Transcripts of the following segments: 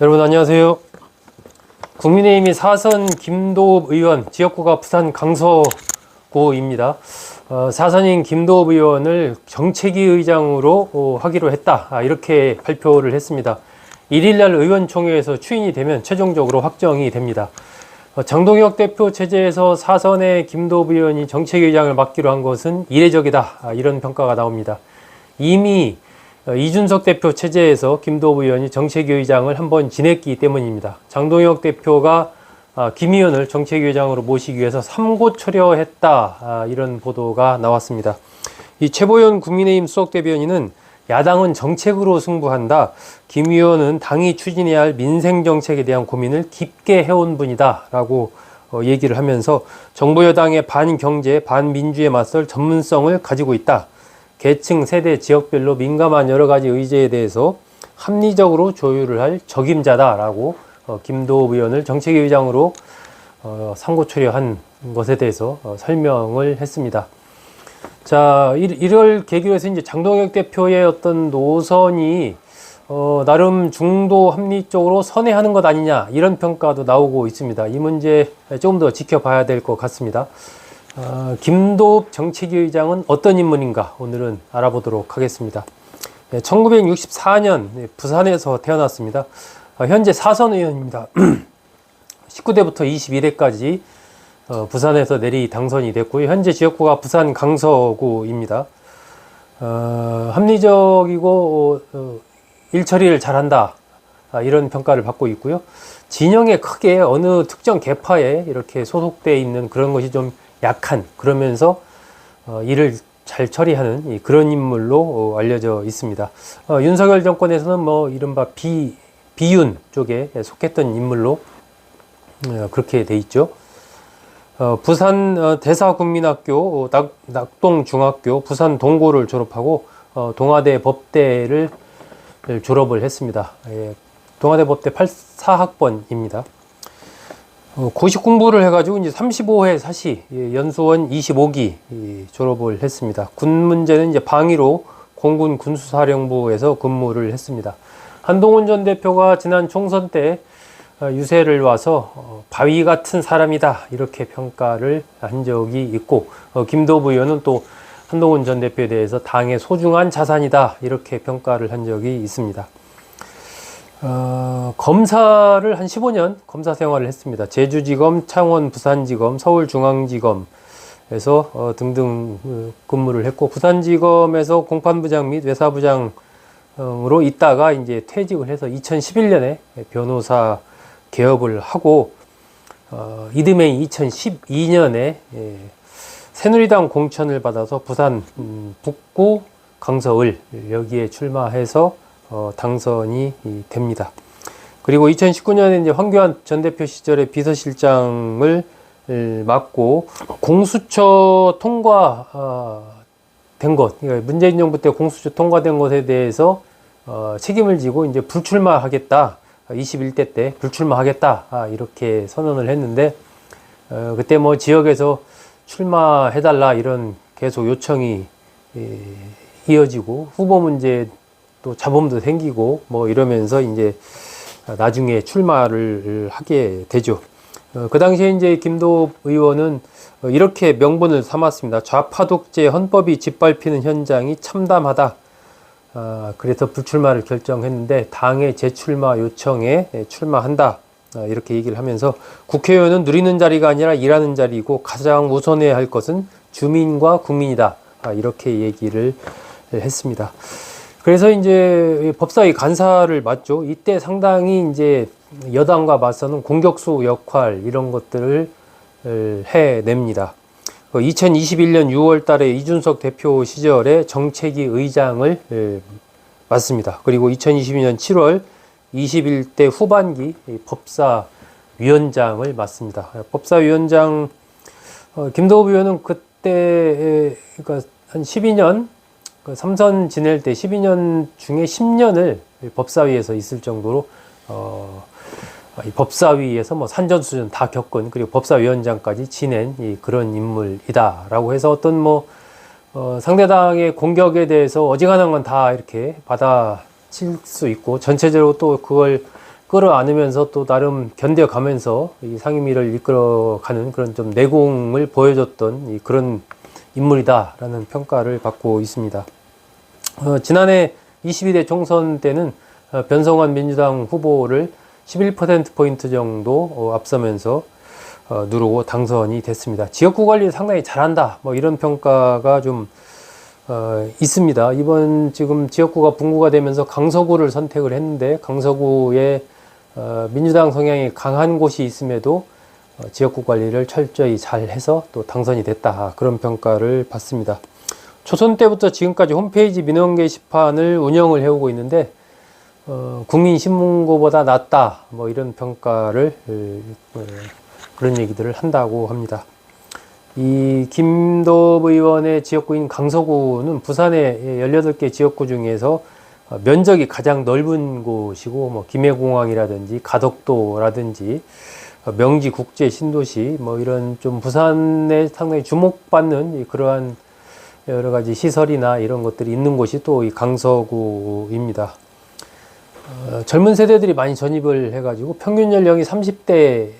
여러분 안녕하세요. 국민의힘이 사선 김도읍 의원, 지역구가 부산 강서구입니다. 어, 사선인 김도읍 의원을 정책위 의장으로 어, 하기로 했다. 아, 이렇게 발표를 했습니다. 1일날 의원총회에서 추인이 되면 최종적으로 확정이 됩니다. 어, 장동혁 대표 체제에서 사선의 김도읍 의원이 정책위 의장을 맡기로 한 것은 이례적이다. 아, 이런 평가가 나옵니다. 이미 어, 이준석 대표 체제에서 김도읍 의원이 정책위 의장을 한 번 지냈기 때문입니다. 장동혁 대표가 아, 김 의원을 정책위 의장으로 모시기 위해서 삼고초려했다 아, 이런 보도가 나왔습니다. 이 최보현 국민의힘 수석 대변인은 야당은 정책으로 승부한다. 김 의원은 당이 추진해야 할 민생 정책에 대한 고민을 깊게 해온 분이다라고 어, 얘기를 하면서 정부 여당의 반경제, 반민주에 맞설 전문성을 가지고 있다. 계층, 세대, 지역별로 민감한 여러 가지 의제에 대해서 합리적으로 조율을 할 적임자다라고 어, 김도읍 의원을 정책위 의장으로 어, 상고 처리한 것에 대해서 어, 설명을 했습니다. 자, 이- 이럴 계기로 해서 이제 장동혁 대표의 어떤 노선이 어, 나름 중도 합리 쪽으로 선회하는 것 아니냐 이런 평가도 나오고 있습니다. 이 문제 조금 더 지켜봐야 될 것 같습니다. 어, 김도읍 정책위 의장은 어떤 인물인가 오늘은 알아보도록 하겠습니다. 1964년 부산에서 태어났습니다. 어, 현재 사선 의원입니다. 19대부터 21대까지 어, 부산에서 내리 당선이 됐고요. 현재 지역구가 부산 강서구입니다. 어, 합리적이고 어, 어, 일처리를 잘한다 아, 이런 평가를 받고 있고요. 진영에 크게 어느 특정 계파에 이렇게 소속돼 있는 그런 것이 좀 약한 그러면서 어, 일을 잘 처리하는 이 그런 인물로 어, 알려져 있습니다. 어, 윤석열 정권에서는 뭐 이른바 비 비윤 쪽에 속했던 인물로 어, 그렇게 돼 있죠. 어, 부산 어, 대사국민학교 어, 낙, 낙동중학교 부산 동고를 졸업하고 어, 동아대 법대를 졸업을 했습니다. 예, 동아대 법대 84학번입니다. 어, 고시 공부를 해가지고 이제 35회 사시 예, 연수원 25기 이, 졸업을 했습니다. 군 문제는 이제 방위로 공군 군수사령부에서 근무를 했습니다. 한동훈 전 대표가 지난 총선 때 어, 유세를 와서 어, 바위 같은 사람이다 이렇게 평가를 한 적이 있고 어, 김도부 의원은 또 한동훈 전 대표에 대해서 당의 소중한 자산이다 이렇게 평가를 한 적이 있습니다. 어, 검사를 한 15년 검사 생활을 했습니다. 제주지검, 창원 부산지검, 서울중앙지검에서 어, 등등 어, 근무를 했고 부산지검에서 공판부장 및 외사부장으로 있다가 이제 퇴직을 해서 2011년에 변호사 개업을 하고 어, 이듬해 2012년에 예, 새누리당 공천을 받아서 부산 음, 북구 강서을 여기에 출마해서 어, 당선이 이, 됩니다. 그리고 2019년에 이제 황교안 전 대표 시절에 비서실장을 에, 맡고 공수처 통과 어, 된 것, 그러니까 문재인 정부 때 공수처 통과된 것에 대해서 어, 책임을 지고 이제 불출마하겠다. 21대 때 불출마하겠다. 아, 이렇게 선언을 했는데 어, 그때 뭐 지역에서 출마해달라 이런 계속 요청이 예, 이어지고 후보 문제 또 잡음도 생기고 뭐 이러면서 이제 나중에 출마를 하게 되죠. 어, 그 당시에 이제 김도 의원은 어, 이렇게 명분을 삼았습니다. 좌파 독재 헌법이 짓밟히는 현장이 참담하다. 아, 그래서 불출마를 결정했는데 당의 재출마 요청에 예, 출마한다. 아, 이렇게 얘기를 하면서 국회의원은 누리는 자리가 아니라 일하는 자리이고 가장 우선해야 할 것은 주민과 국민이다. 아, 이렇게 얘기를 했습니다. 그래서 이제 법사위 간사를 맡죠. 이때 상당히 이제 여당과 맞서는 공격수 역할 이런 것들을 해냅니다. 2021년 6월 달에 이준석 대표 시절에 정책위 의장을 예, 맡습니다. 그리고 2022년 7월 21대 후반기 이 법사위원장을 맡습니다. 법사위원장 어, 김도읍 의원은 그때 그러니까 한 12년 그 삼선 지낼 때 12년 중에 10년을 법사위에서 있을 정도로 어, 이 법사위에서 뭐 산전수전 다 겪은 그리고 법사위원장까지 지낸 이 그런 인물이다라고 해서 어떤 뭐 어, 상대당의 공격에 대해서 어지간한 건 다 이렇게 받아칠 수 있고 전체적으로 또 그걸 그 끌어안으면서 또 나름 견뎌가면서 이 상임위를 이끌어가는 그런 좀 내공을 보여줬던 이 그런 인물이다라는 평가를 받고 있습니다. 어, 지난해 22대 총선 때는 어, 변성환 민주당 후보를 11%포인트 정도 어, 앞서면서 어, 누르고 당선이 됐습니다. 지역구 관리 상당히 잘한다. 뭐 이런 평가가 좀 어, 있습니다. 이번 지금 지역구가 분구가 되면서 강서구를 선택을 했는데 강서구에 어, 민주당 성향이 강한 곳이 있음에도 어, 지역구 관리를 철저히 잘 해서 또 당선이 됐다. 그런 평가를 받습니다. 초선 때부터 지금까지 홈페이지 민원 게시판을 운영을 해오고 있는데 어, 국민신문고보다 낫다. 뭐 이런 평가를 어, 그런 얘기들을 한다고 합니다. 이 김도읍 의원의 지역구인 강서구는 부산의 18개 지역구 중에서 어, 면적이 가장 넓은 곳이고 뭐 김해공항이라든지 가덕도라든지 어, 명지 국제 신도시 뭐 이런 좀 부산에 상당히 주목받는 이 그러한 여러 가지 시설이나 이런 것들이 있는 곳이 또 이 강서구입니다. 어, 젊은 세대들이 많이 전입을 해가지고 평균 연령이 30대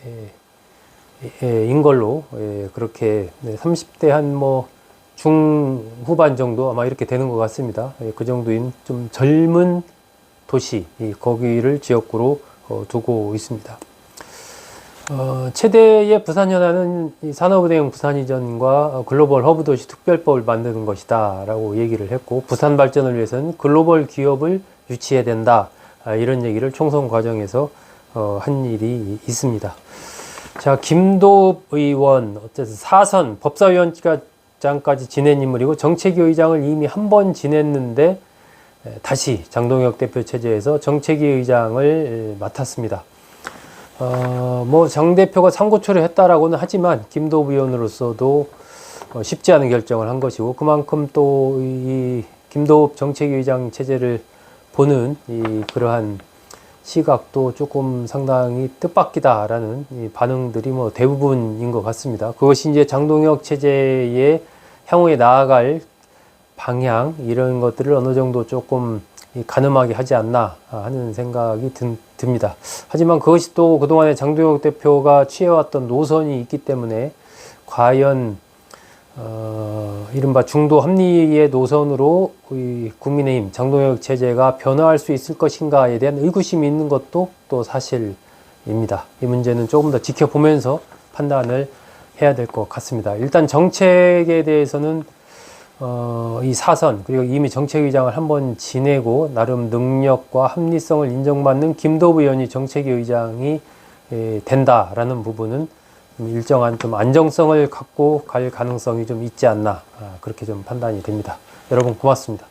인 걸로 예, 그렇게 네, 30대 한 뭐 중후반 정도 아마 이렇게 되는 것 같습니다. 예, 그 정도인 좀 젊은 도시 이 거기를 지역구로 어, 두고 있습니다. 어, 최대의 부산 현안은 이 산업은행 부산 이전과 어, 글로벌 허브 도시 특별법을 만드는 것이다 라고 얘기를 했고 부산 발전을 위해서는 글로벌 기업을 유치해야 된다 아, 이런 얘기를 총선 과정에서 어, 한 일이 있습니다. 자, 김도 의원, 어쨌든 사선 법사위원장까지 지낸 인물이고 정책위 의장을 이미 한 번 지냈는데 에, 다시 장동혁 대표 체제에서 정책위 의장을 에, 맡았습니다. 어, 뭐, 장 대표가 상고초를 했다라고는 하지만 김도 의원으로서도 어, 쉽지 않은 결정을 한 것이고 그만큼 또 이 김도읍 정책위 의장 체제를 보는 이 그러한 시각도 조금 상당히 뜻밖이다라는 이 반응들이 뭐 대부분인 것 같습니다. 그것이 이제 장동혁 체제의 향후에 나아갈 방향 이런 것들을 어느 정도 조금 이 가늠하게 하지 않나 하는 생각이 든, 듭니다. 하지만 그것이 또 그동안에 장동혁 대표가 취해왔던 노선이 있기 때문에 과연 어, 이른바 중도 합리의 노선으로 이 국민의힘 장동혁 체제가 변화할 수 있을 것인가에 대한 의구심이 있는 것도 또 사실입니다. 이 문제는 조금 더 지켜보면서 판단을 해야 될 것 같습니다. 일단 정책에 대해서는 어, 이 사선 그리고 이미 정책의장을 한번 지내고 나름 능력과 합리성을 인정받는 김도부 의원이 정책위 의장이 에, 된다라는 부분은 좀 일정한 좀 안정성을 갖고 갈 가능성이 좀 있지 않나 아, 그렇게 좀 판단이 됩니다. 여러분 고맙습니다.